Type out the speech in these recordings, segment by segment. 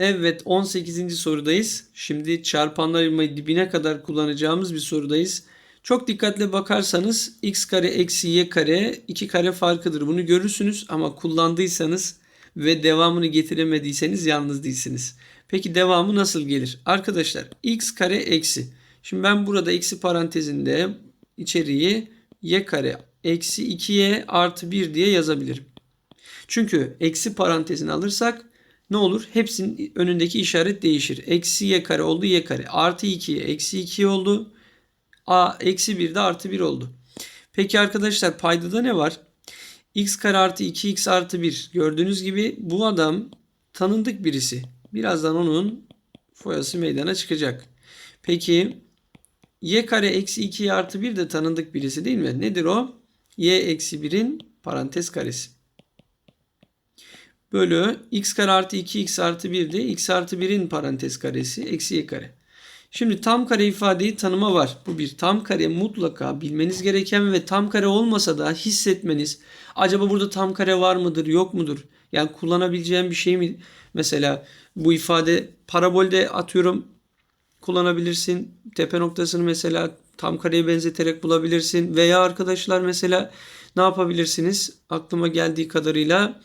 Evet 18. sorudayız. Şimdi çarpanlar ayırmayı dibine kadar kullanacağımız bir sorudayız. Çok dikkatli bakarsanız x kare eksi y kare 2 kare farkıdır. Bunu görürsünüz ama kullandıysanız ve devamını getiremediyseniz yalnız değilsiniz. Peki devamı nasıl gelir? Arkadaşlar x kare eksi. Şimdi ben burada eksi parantezinde içeriği y kare eksi 2y artı 1 diye yazabilirim. Çünkü eksi parantezini alırsak ne olur? Hepsinin önündeki işaret değişir. Eksi y kare oldu y kare. Artı 2 eksi 2 oldu. A eksi 1 de artı 1 oldu. Peki arkadaşlar paydada ne var? x kare artı 2x artı 1. Gördüğünüz gibi bu adam tanındık birisi. Birazdan onun foyası meydana çıkacak. Peki y kare eksi 2 artı 1 de tanındık birisi değil mi? Nedir o? y eksi 1'in parantez karesi. Bölü x kare artı 2x artı 1 de x artı 1'in parantez karesi eksi y kare. Şimdi tam kare ifadeyi tanıma var. Bu bir tam kare mutlaka bilmeniz gereken ve tam kare olmasa da hissetmeniz. Acaba burada tam kare var mıdır yok mudur? Yani kullanabileceğim bir şey mi? Mesela bu ifade parabolde atıyorum kullanabilirsin. Tepe noktasını mesela tam kareye benzeterek bulabilirsin. Veya arkadaşlar mesela ne yapabilirsiniz? Aklıma geldiği kadarıyla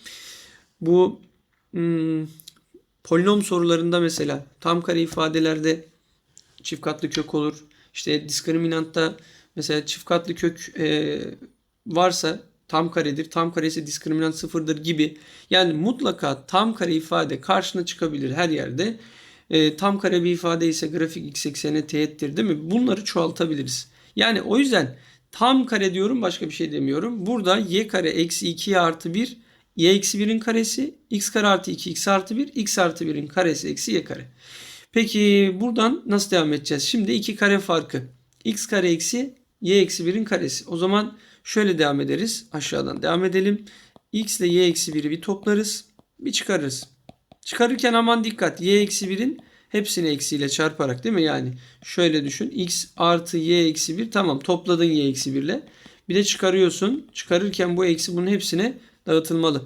bu hmm, polinom sorularında mesela tam kare ifadelerde çift katlı kök olur. İşte diskriminantta mesela çift katlı kök e, varsa tam karedir. Tam karesi diskriminant sıfırdır gibi. Yani mutlaka tam kare ifade karşına çıkabilir her yerde. E, tam kare bir ifade ise grafik x eksene teğettir değil mi? Bunları çoğaltabiliriz. Yani o yüzden tam kare diyorum başka bir şey demiyorum. Burada y kare eksi 2 artı 1 y eksi 1'in karesi x kare artı 2 x artı 1 x artı 1'in karesi eksi y kare. Peki buradan nasıl devam edeceğiz? Şimdi iki kare farkı. x kare eksi y eksi 1'in karesi. O zaman şöyle devam ederiz. Aşağıdan devam edelim. x ile y eksi 1'i bir toplarız. Bir çıkarırız. Çıkarırken aman dikkat. y eksi 1'in hepsini eksiyle çarparak değil mi? Yani şöyle düşün. x artı y eksi 1 tamam topladın y eksi 1 ile. Bir de çıkarıyorsun. Çıkarırken bu eksi bunun hepsine dağıtılmalı.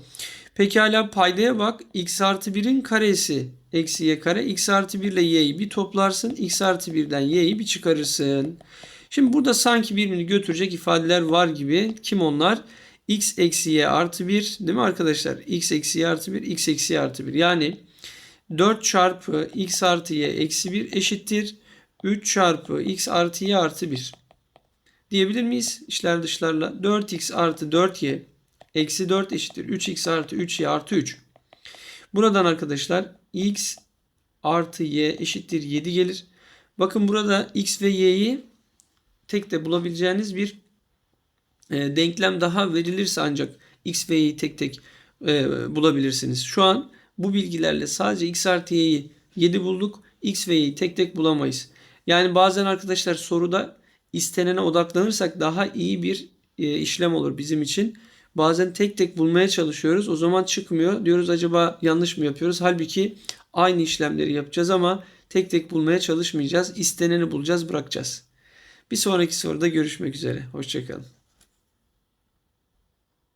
Pekala paydaya bak. x artı 1'in karesi eksi y kare. x artı 1 ile y'yi bir toplarsın. x artı 1'den y'yi bir çıkarırsın. Şimdi burada sanki birbirini götürecek ifadeler var gibi. Kim onlar? x eksi y artı 1 değil mi arkadaşlar? x eksi y artı 1, x eksi y artı 1. Yani 4 çarpı x artı y eksi 1 eşittir. 3 çarpı x artı y artı 1. Diyebilir miyiz? İşler dışlarla. 4x artı 4y eksi 4 eşittir. 3x artı 3y artı 3. Buradan arkadaşlar x artı y eşittir 7 gelir. Bakın burada x ve y'yi tek de bulabileceğiniz bir e, denklem daha verilirse ancak x ve y'yi tek tek e, bulabilirsiniz. Şu an bu bilgilerle sadece x artı y'yi 7 bulduk. x ve y'yi tek tek bulamayız. Yani bazen arkadaşlar soruda istenene odaklanırsak daha iyi bir e, işlem olur bizim için. Bazen tek tek bulmaya çalışıyoruz. O zaman çıkmıyor. Diyoruz acaba yanlış mı yapıyoruz? Halbuki aynı işlemleri yapacağız ama tek tek bulmaya çalışmayacağız. İsteneni bulacağız, bırakacağız. Bir sonraki soruda görüşmek üzere. Hoşçakalın.